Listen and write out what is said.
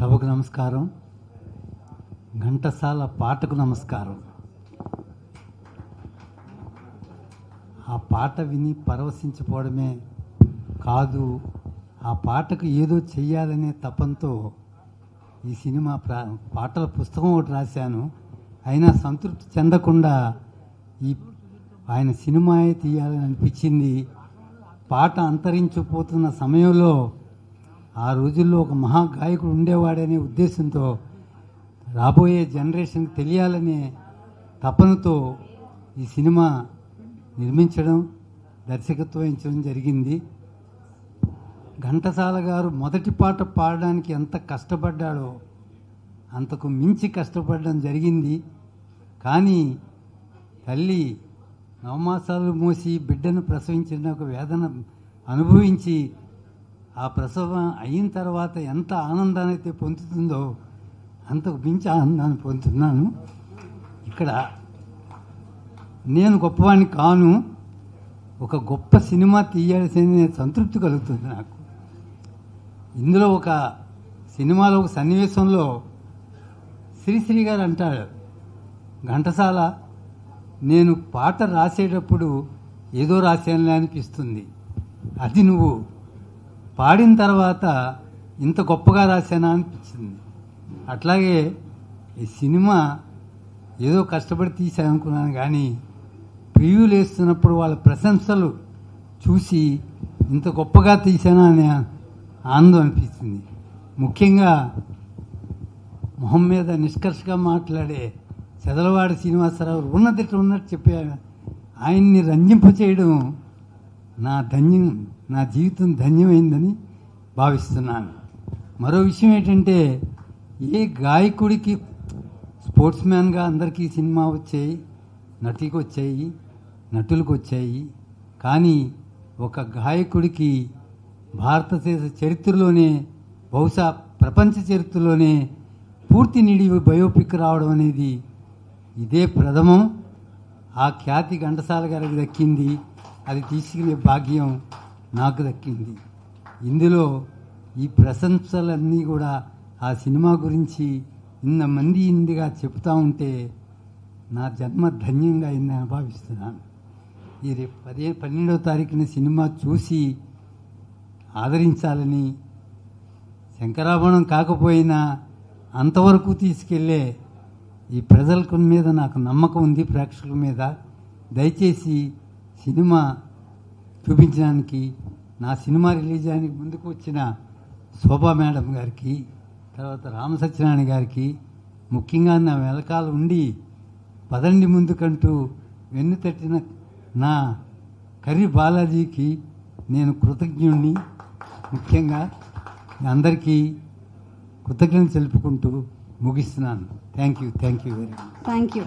సభకు నమస్కారం. ఘంటసాల పాటకు నమస్కారం. ఆ పాట విని పరవశించిపోవడమే కాదు ఆ పాటకు ఏదో చెయ్యాలనే తపంతో ఈ సినిమా ప్రా పాటల పుస్తకం ఒకటి రాశాను. అయినా సంతృప్తి చెందకుండా ఈ ఆయన సినిమాయే తీయాలని అనిపించింది. పాట అంతరించిపోతున్న సమయంలో ఆ రోజుల్లో ఒక మహా గాయకుడు ఉండేవాడనే ఉద్దేశంతో రాబోయే జనరేషన్కి తెలియాలనే తపనతో ఈ సినిమా నిర్మించడం దర్శకత్వం వహించడం జరిగింది. ఘంటసాల గారు మొదటి పాట పాడడానికి ఎంత కష్టపడ్డాడో అంతకు మించి కష్టపడడం జరిగింది. కానీ తల్లి నవమాసాలు మోసి బిడ్డను ప్రసవించిన ఒక వేదన అనుభవించి ఆ ప్రసవం అయిన తర్వాత ఎంత ఆనందాన్ని అయితే పొందుతుందో అంతకు మించి ఆనందాన్ని పొందుతున్నాను. ఇక్కడ నేను గొప్పవాడిని కాను ఒక గొప్ప సినిమా తీయాల్సిన సంతృప్తి కలుగుతుంది నాకు. ఇందులో ఒక సినిమాలో ఒక సన్నివేశంలో శ్రీశ్రీ గారు అంటాడు ఘంటసాల నేను పాట రాసేటప్పుడు ఏదో రాశానులే అనిపిస్తుంది. అది నువ్వు పాడిన తర్వాత ఇంత గొప్పగా రాశానా అనిపించింది. అట్లాగే ఈ సినిమా ఏదో కష్టపడి తీసానుకున్నాను కానీ ప్రివ్యూలు వేస్తున్నప్పుడు వాళ్ళ ప్రశంసలు చూసి ఇంత గొప్పగా తీసానా అనే ఆనందం అనిపిస్తుంది. ముఖ్యంగా మొహం మీద నిష్కర్షగా మాట్లాడే చదలవాడి శ్రీనివాసరావు ఉన్నది ఉన్నట్టు చెప్పారు ఆయన్ని రంజింపచేయడం నా ధన్యం నా జీవితం ధన్యమైందని భావిస్తున్నాను. మరో విషయం ఏంటంటే ఏ గాయకుడికి స్పోర్ట్స్ మ్యాన్గా అందరికీ సినిమా వచ్చాయి నటికి వచ్చాయి నటులకు వచ్చాయి కానీ ఒక గాయకుడికి భారతదేశ చరిత్రలోనే బహుశా ప్రపంచ చరిత్రలోనే పూర్తి నిడి బయోపిక్ రావడం అనేది ఇదే ప్రథమం. ఆ ఖ్యాతి ఘంటసాల గారికి దక్కింది. అది తీసుకునే భాగ్యం నాకు దక్కింది. ఇందులో ఈ ప్రశంసలన్నీ కూడా ఆ సినిమా గురించి ఇంతమంది ఇందిగా చెప్తా ఉంటే నా జన్మ ధన్యంగా అయిందని భావిస్తున్నాను. ఈ రేపు పదే పన్నెండవ తారీఖున సినిమా చూసి ఆదరించాలని శంకరాభరణం కాకపోయినా అంతవరకు తీసుకెళ్ళే ఈ ప్రజలకు మీద నాకు నమ్మకం ఉంది ప్రేక్షకుల మీద. దయచేసి సినిమా చూపించడానికి నా సినిమా రిలీజ్ అయ్యానికి ముందుకు వచ్చిన శోభా మేడం గారికి తర్వాత రామ సత్యనారాయణ గారికి ముఖ్యంగా నా వెనకాల ఉండి పదండి ముందుకంటూ వెన్ను తట్టిన నా కర్రి బాలాజీకి నేను కృతజ్ఞుణ్ణి. ముఖ్యంగా అందరికీ కృతజ్ఞతలు తెలుపుకుంటూ ముగిస్తున్నాను. Thank you thank you very much thank you